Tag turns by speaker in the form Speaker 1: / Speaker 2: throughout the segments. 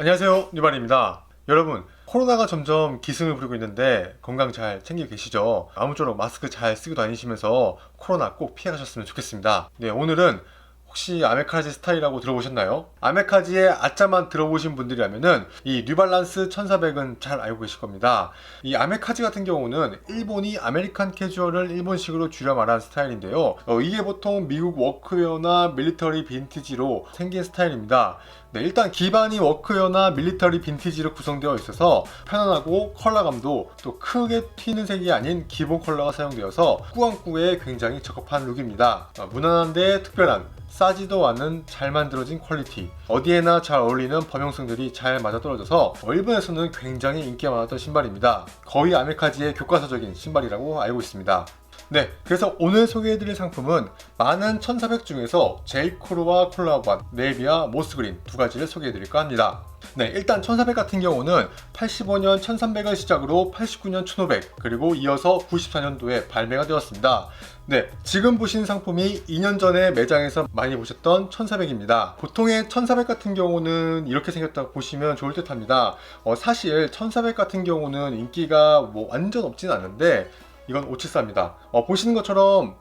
Speaker 1: 안녕하세요 뉴발입니다. 여러분 코로나가 점점 기승을 부리고 있는데 건강 잘 챙기고 계시죠? 아무쪼록 마스크 잘 쓰고 다니시면서 코로나 꼭 피해가셨으면 좋겠습니다. 네 오늘은 혹시 아메카지 스타일이라고 들어보셨나요? 아메카지의 아짜만 들어보신 분들이라면은 이 뉴발란스 1400은 잘 알고 계실 겁니다. 이 아메카지 같은 경우는 일본이 아메리칸 캐주얼을 일본식으로 줄여 말한 스타일인데요. 어, 이게 보통 미국 워크웨어나 밀리터리 빈티지로 생긴 스타일입니다. 네, 일단 기반이 워크웨어나 밀리터리 빈티지로 구성되어 있어서 편안하고 컬러감도 또 크게 튀는 색이 아닌 기본 컬러가 사용되어서 꾸안꾸에 굉장히 적합한 룩입니다. 어, 무난한데 특별한 싸지도 않은 잘 만들어진 퀄리티. 어디에나 잘 어울리는 범용성들이 잘 맞아떨어져서 일본에서는 굉장히 인기가 많았던 신발입니다. 거의 아메카지의 교과서적인 신발이라고 알고 있습니다 네, 그래서 오늘 소개해드릴 상품은 많은 1400 중에서 제이코르와 콜라보한 네비와 모스그린 두 가지를 소개해드릴까 합니다. 네, 일단 1400 같은 경우는 85년 1300을 시작으로 89년 1500 그리고 이어서 94년도에 발매가 되었습니다. 네, 지금 보신 상품이 2년 전에 매장에서 많이 보셨던 1400입니다. 보통의 1400 같은 경우는 이렇게 생겼다고 보시면 좋을 듯 합니다. 어, 사실 1400 같은 경우는 인기가 뭐 완전 없진 않은데 이건 574입니다. 어, 보시는 것처럼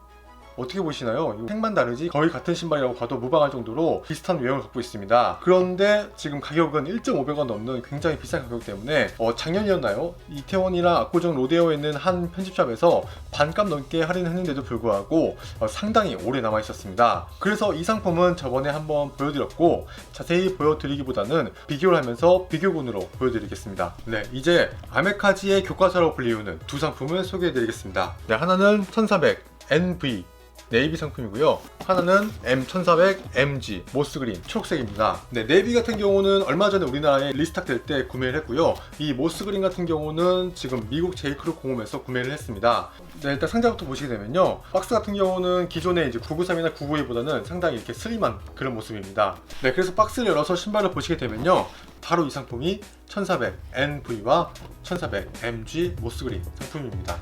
Speaker 1: 어떻게 보시나요? 색만 다르지 거의 같은 신발이라고 봐도 무방할 정도로 비슷한 외형을 갖고 있습니다. 그런데 지금 가격은 1.500원 넘는 굉장히 비싼 가격 때문에 어, 작년이었나요? 이태원이랑 압구정 로데오에 있는 한 편집샵에서 반값 넘게 할인했는데도 불구하고 어, 상당히 오래 남아 있었습니다. 그래서 이 상품은 저번에 한번 보여드렸고 자세히 보여드리기보다는 비교를 하면서 비교군으로 보여드리겠습니다. 네, 이제 아메카지의 교과서로 불리우는 두 상품을 소개해드리겠습니다. 네, 하나는 1400 NV 네이비 상품이고요. 하나는 M1400MG 모스 그린 초록색입니다. 네, 네이비 같은 경우는 얼마 전에 우리나라에 리스탁 될 때 구매를 했고요. 이 모스 그린 같은 경우는 지금 미국 제이크로 공홈에서 구매를 했습니다. 네, 일단 상자부터 보시게 되면요. 박스 같은 경우는 기존의 이제 993이나 992보다는 상당히 이렇게 슬림한 그런 모습입니다. 네, 그래서 박스를 열어서 신발을 보시게 되면요. 바로 이 상품이 1400 NV와 1400 MG 모스그린 상품입니다.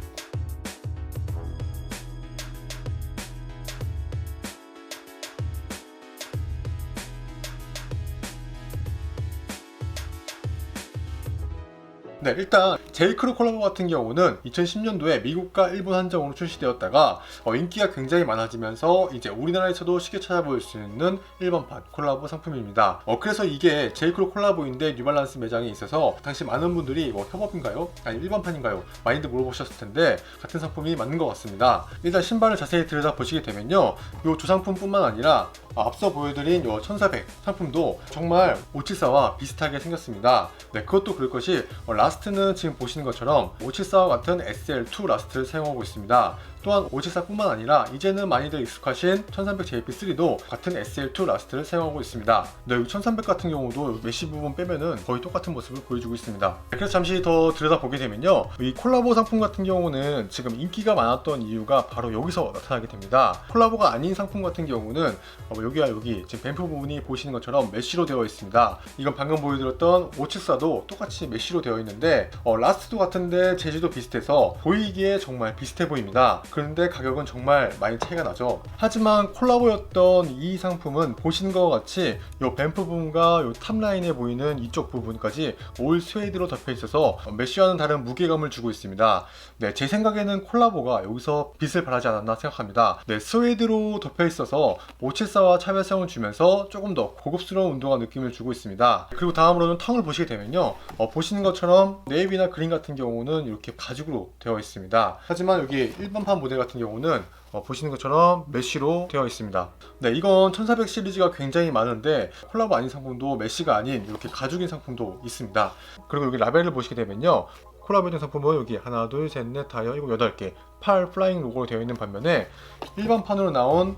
Speaker 1: 네, 일단 제이크로 콜라보 같은 경우는 2010년도에 미국과 일본 한정으로 출시되었다가 어, 인기가 굉장히 많아지면서 이제 우리나라에서도 쉽게 찾아볼 수 있는 일본판 콜라보 상품입니다. 어, 그래서 이게 제이크로 콜라보인데 뉴발란스 매장에 있어서 당시 많은 분들이 뭐 협업인가요? 아니 일본판인가요? 많이들 물어보셨을 텐데 같은 상품이 맞는 것 같습니다. 일단 신발을 자세히 들여다 보시게 되면요, 이두 상품뿐만 아니라 앞서 보여드린 요1400 상품도 정말 574와 비슷하게 생겼습니다. 네, 그것도 그럴 것이 어, 라스트는 지금 보시는 것처럼 574와 같은 SL2 라스트를 사용하고 있습니다. 또한 574뿐만 아니라 이제는 많이들 익숙하신 1300JP3도 같은 SL2 라스트를 사용하고 있습니다. 네, 1300 같은 경우도 메쉬 부분 빼면은 거의 똑같은 모습을 보여주고 있습니다. 네, 그래서 잠시 더 들여다보게 되면요. 이 콜라보 상품 같은 경우는 지금 인기가 많았던 이유가 바로 여기서 나타나게 됩니다. 콜라보가 아닌 상품 같은 경우는 어, 여기와 여기 지금 뱀프 부분이 보시는 것처럼 메쉬로 되어 있습니다. 이건 방금 보여드렸던 574도 똑같이 메쉬로 되어 있는데 어, 라스트도 같은데 재질도 비슷해서 보이기에 정말 비슷해 보입니다. 그런데 가격은 정말 많이 차이가 나죠. 하지만 콜라보였던 이 상품은 보시는 것 같이 이 뱀프 부분과 이 탑라인에 보이는 이쪽 부분까지 올 스웨이드로 덮여 있어서 메쉬와는 다른 무게감을 주고 있습니다. 네, 제 생각에는 콜라보가 여기서 빛을 발하지 않았나 생각합니다. 네, 스웨이드로 덮여 있어서 574와 차별성을 주면서 조금 더 고급스러운 운동화 느낌을 주고 있습니다. 그리고 다음으로는 텅을 보시게 되면요. 어, 보시는 것처럼 네이비나 그린 같은 경우는 이렇게 가죽으로 되어 있습니다. 하지만 여기 일반판 모델 같은 경우는 어, 보시는 것처럼 메쉬로 되어 있습니다. 네, 이건 1400 시리즈가 굉장히 많은데 콜라보 아닌 상품도 메쉬가 아닌 이렇게 가죽인 상품도 있습니다. 그리고 여기 라벨을 보시게 되면요. 콜라보된 상품은 여기 하나, 둘, 셋, 넷, 다섯, 일곱, 여덟 개, 8 플라잉 로고로 되어 있는 반면에 일반판으로 나온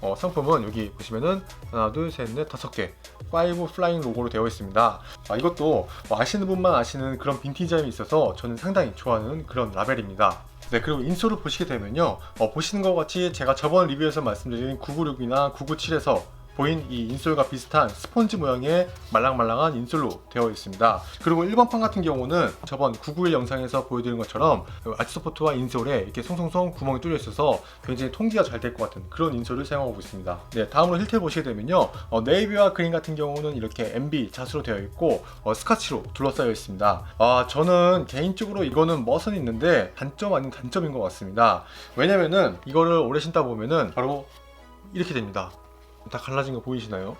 Speaker 1: 어, 상품은 여기 보시면은 하나, 둘, 셋, 넷, 다섯 개, 5 플라잉 로고로 되어 있습니다. 아, 이것도 뭐 아시는 분만 아시는 그런 빈티지함이 있어서 저는 상당히 좋아하는 그런 라벨입니다. 네, 그리고 인솔을 보시게 되면요. 어, 보시는 것 같이 제가 저번 리뷰에서 말씀드린 996이나 997에서 보인 이 인솔과 비슷한 스펀지 모양의 말랑말랑한 인솔로 되어 있습니다. 그리고 일반판 같은 경우는 저번 991 영상에서 보여드린 것처럼 아치소포트와 인솔에 이렇게 송송송 구멍이 뚫려 있어서 굉장히 통기가 잘 될 것 같은 그런 인솔을 사용하고 있습니다. 네, 다음으로 힐트를 보시게 되면요. 어, 네이비와 그린 같은 경우는 이렇게 MB 자수로 되어 있고 어, 스카치로 둘러싸여 있습니다. 아, 저는 개인적으로 이거는 멋은 있는데 단점 아닌 단점인 것 같습니다. 왜냐면은 이거를 오래 신다 보면은 바로 이렇게 됩니다. 다 갈라진 거 보이시나요?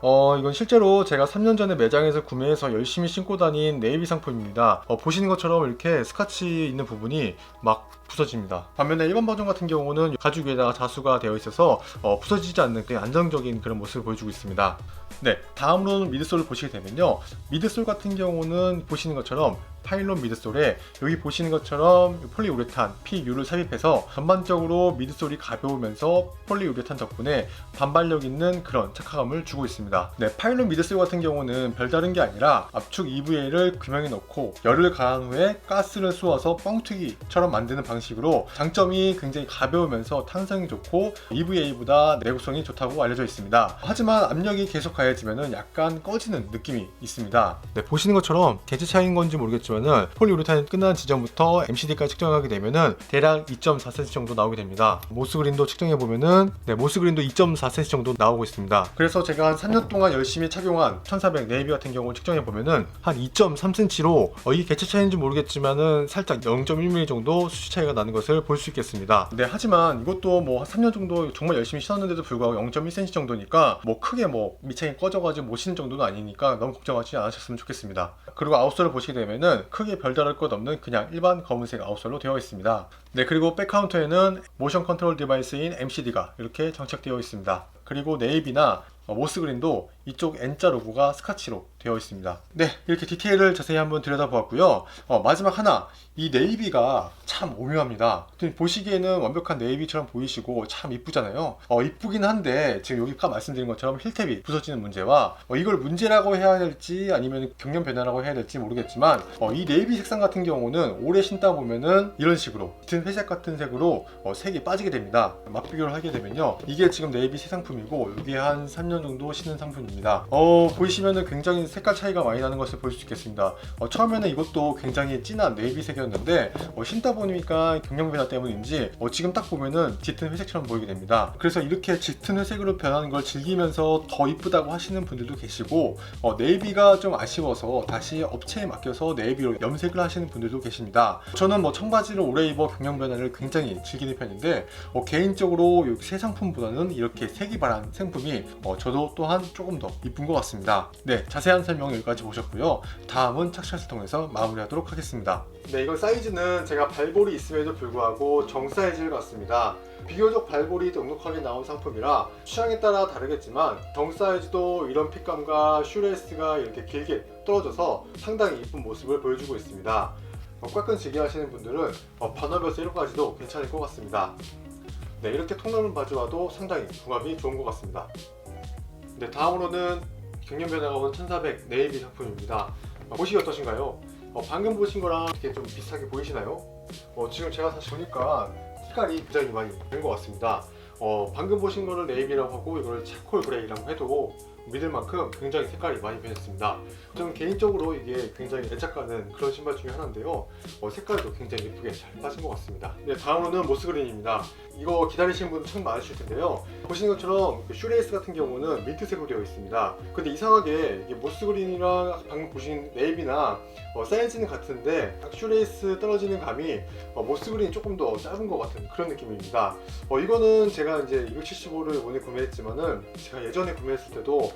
Speaker 1: 어, 이건 실제로 제가 3년 전에 매장에서 구매해서 열심히 신고 다닌 네이비 상품입니다. 어, 보시는 것처럼 이렇게 스카치 있는 부분이 막 부서집니다. 반면에 일반 버전 같은 경우는 가죽 위에다가 자수가 되어 있어서 어, 부서지지 않는 그냥 안정적인 그런 모습을 보여주고 있습니다. 네, 다음으로는 미드솔을 보시게 되면요. 미드솔 같은 경우는 보시는 것처럼 파일론 미드솔에 여기 보시는 것처럼 폴리우레탄 PU를 삽입해서 전반적으로 미드솔이 가벼우면서 폴리우레탄 덕분에 반발력 있는 그런 착화감을 주고 있습니다. 네, 파일론 미드솔 같은 경우는 별다른 게 아니라 압축 EVA를 규명에 넣고 열을 가한 후에 가스를 쏘아서 뻥튀기처럼 만드는 방식으로 장점이 굉장히 가벼우면서 탄성이 좋고 EVA보다 내구성이 좋다고 알려져 있습니다. 하지만 압력이 계속 가해지면 약간 꺼지는 느낌이 있습니다. 네, 보시는 것처럼 개체 차이인 건지 모르겠지만 은 폴리우레탄이 끝난 지점부터 MCD까지 측정하게 되면은 대략 2.4cm 정도 나오게 됩니다. 모스그린도 측정해 보면은 네, 모스그린도 2.4cm 정도 나오고 있습니다. 그래서 제가 한 3년 동안 열심히 착용한 1400 네이비 같은 경우 측정해 보면은 한 2.3cm로 어, 이게 개체 차이인지 모르겠지만은 살짝 0.1mm 정도 수치 차이가 나는 것을 볼 수 있겠습니다. 네, 하지만 이것도 뭐한 3년 정도 정말 열심히 신었는데도 불구하고 0.1cm 정도니까 뭐 크게 뭐 밑창이 꺼져가지고 못 신는 정도는 아니니까 너무 걱정하지 않으셨으면 좋겠습니다. 그리고 아웃솔을 보시게 되면은 크게 별다를 것 없는 그냥 일반 검은색 아웃솔로 되어 있습니다. 네, 그리고 백카운터에는 모션 컨트롤 디바이스인 MCD가 이렇게 장착되어 있습니다. 그리고 네이비나 어, 모스그린도 이쪽 N자 로고가 스카치로 되어 있습니다. 네, 이렇게 디테일을 자세히 한번 들여다보았고요. 어, 마지막 하나, 이 네이비가 참 오묘합니다. 보시기에는 완벽한 네이비처럼 보이시고 참 이쁘잖아요. 어, 이쁘긴 한데 지금 여기 아까 말씀드린 것처럼 힐탭이 부서지는 문제와 어, 이걸 문제라고 해야 될지 아니면 경련 변화라고 해야 될지 모르겠지만 어, 이 네이비 색상 같은 경우는 오래 신다 보면은 이런 식으로 같은 회색 같은 색으로 어, 색이 빠지게 됩니다. 맛비교를 하게 되면요. 이게 지금 네이비 새 상품이 고 이게 한 3년 정도 신은 상품입니다. 어, 보이시면은 굉장히 색깔 차이가 많이 나는 것을 볼 수 있겠습니다. 어, 처음에는 이것도 굉장히 진한 네이비색이었는데 어, 신다 보니까 경영 변화 때문인지 어, 지금 딱 보면은 짙은 회색처럼 보이게 됩니다. 그래서 이렇게 짙은 회색으로 변하는 걸 즐기면서 더 이쁘다고 하시는 분들도 계시고 어, 네이비가 좀 아쉬워서 다시 업체에 맡겨서 네이비로 염색을 하시는 분들도 계십니다. 저는 뭐 청바지를 오래 입어 경영 변화를 굉장히 즐기는 편인데 어, 개인적으로 이 새 상품보다는 이렇게 색이 바란 상품이 어, 저도 또한 조금 더 이쁜 것 같습니다. 네, 자세한 설명 여기까지 보셨고요. 다음은 착샷을 통해서 마무리하도록 하겠습니다. 네, 이건 사이즈는 제가 발볼이 있음에도 불구하고 정 사이즈를 갖습니다. 비교적 발볼이 넉넉하게 나온 상품이라 취향에 따라 다르겠지만 정 사이즈도 이런 핏감과 슈레스가 이렇게 길게 떨어져서 상당히 이쁜 모습을 보여주고 있습니다. 어, 꽉끈 지게 하시는 분들은 어, 반업에서 1호까지도 괜찮을 것 같습니다. 네, 이렇게 통나는 바지와도 상당히 궁합이 좋은 것 같습니다. 네, 다음으로는 경련 변화가 온 1400 네이비 상품입니다. 어, 보시기 어떠신가요? 어, 방금 보신 거랑 이렇게 좀 비슷하게 보이시나요? 어, 지금 제가 다시 보니까 색깔이 굉장히 많이 된 것 같습니다. 어, 방금 보신 거를 네이비라고 하고 이걸 차콜 그레이라고 해도 믿을 만큼 굉장히 색깔이 많이 변했습니다. 저는 개인적으로 이게 굉장히 애착가는 그런 신발 중에 하나인데요. 어, 색깔도 굉장히 예쁘게 잘 빠진 것 같습니다. 네, 다음으로는 모스그린입니다. 이거 기다리시는 분 참 많으실 텐데요. 보시는 것처럼 그 슈레이스 같은 경우는 민트색으로 되어 있습니다. 근데 이상하게 이게 모스그린이랑 방금 보신 네이비나 어, 사이즈는 같은데 딱 슈레이스 떨어지는 감이 어, 모스그린이 조금 더 짧은 것 같은 그런 느낌입니다. 어, 이거는 제가 이제 275를 오늘 구매했지만은 제가 예전에 구매했을 때도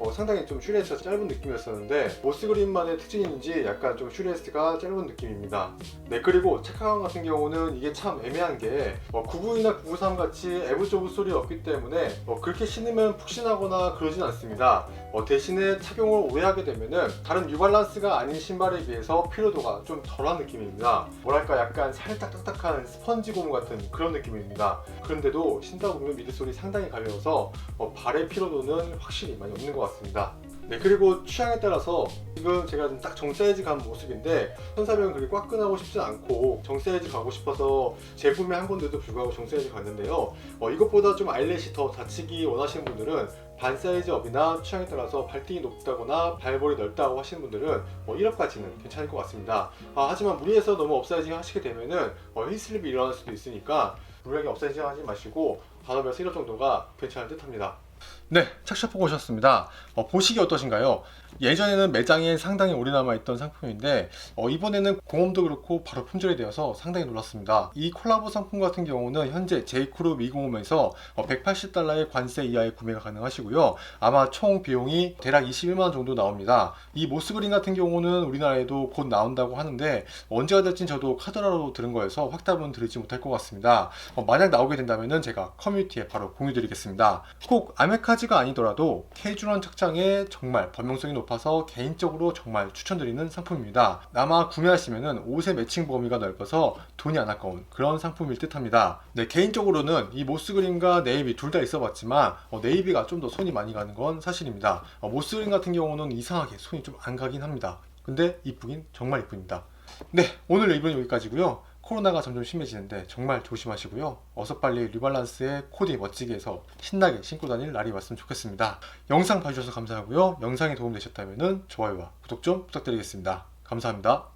Speaker 1: 어, 상당히 좀 슈레이스가 짧은 느낌이었었는데 모스 그린만의 특징인지 약간 좀 슈레이스가 짧은 느낌입니다. 네 그리고 체카감 같은 경우는 이게 참 애매한 게 어, 99이나 993 같이 에브조브 소리 없기 때문에 어, 그렇게 신으면 푹신하거나 그러진 않습니다. 어, 대신에 착용을 오래 하게 되면은 다른 뉴발란스가 아닌 신발에 비해서 피로도가 좀 덜한 느낌입니다. 뭐랄까 약간 살짝 딱딱한 스펀지 고무 같은 그런 느낌입니다. 그런데도 신다 보면 미드솔이 상당히 가벼워서 어, 발의 피로도는 확실히 많이 없는 것 같 습니다. 네 그리고 취향에 따라서 지금 제가 좀딱 정사이즈 간 모습인데 1400은 그렇게 꽉끈하고 싶지 않고 정사이즈 가고 싶어서 재구매 한 건데도 불구하고 정사이즈 갔는데요 어, 이것보다 좀 아일렛이 더 닫히기 원하시는 분들은 반 사이즈 업이나 취향에 따라서 발등이 높다거나 발볼이 넓다고 하시는 분들은 뭐 1업까지는 괜찮을 것 같습니다. 아, 하지만 무리해서 너무 업사이징 하시게 되면은 어, 힐슬립이 일어날 수도 있으니까 무리하게 업사이징 하지 마시고 반업에서 1업 정도가 괜찮을 듯 합니다. 네, 착샷 보고 오셨습니다. 어, 보시기 어떠신가요? 예전에는 매장에 상당히 오래 남아있던 상품인데 어, 이번에는 공홈도 그렇고 바로 품절이 되어서 상당히 놀랐습니다. 이 콜라보 상품 같은 경우는 현재 제이코르 미공홈에서 180달러의 관세 이하의 구매가 가능하시고요. 아마 총 비용이 대략 21만원 정도 나옵니다. 이 모스그린 같은 경우는 우리나라에도 곧 나온다고 하는데 언제가 될진 저도 카드라로 들은 거여서 확답은 드리지 못할 것 같습니다. 어, 만약 나오게 된다면 제가 커뮤니티에 바로 공유 드리겠습니다. 꼭 아메카 지가 아니더라도 캐주얼한 착장에 정말 범용성이 높아서 개인적으로 정말 추천드리는 상품입니다. 아마 구매하시면 옷의 매칭 범위가 넓어서 돈이 안 아까운 그런 상품일 듯합니다. 네, 개인적으로는 이 모스 그린과 네이비 둘 다 있어봤지만 어, 네이비가 좀 더 손이 많이 가는 건 사실입니다. 어, 모스 그린 같은 경우는 이상하게 손이 좀 안 가긴 합니다. 근데 이쁘긴 정말 이쁩니다. 네, 오늘 리뷰는 여기까지고요. 코로나가 점점 심해지는데 정말 조심하시고요. 어서 빨리 리발란스의 코디 멋지게 해서 신나게 신고 다닐 날이 왔으면 좋겠습니다. 영상 봐주셔서 감사하고요. 영상이 도움되셨다면 좋아요와 구독 좀 부탁드리겠습니다. 감사합니다.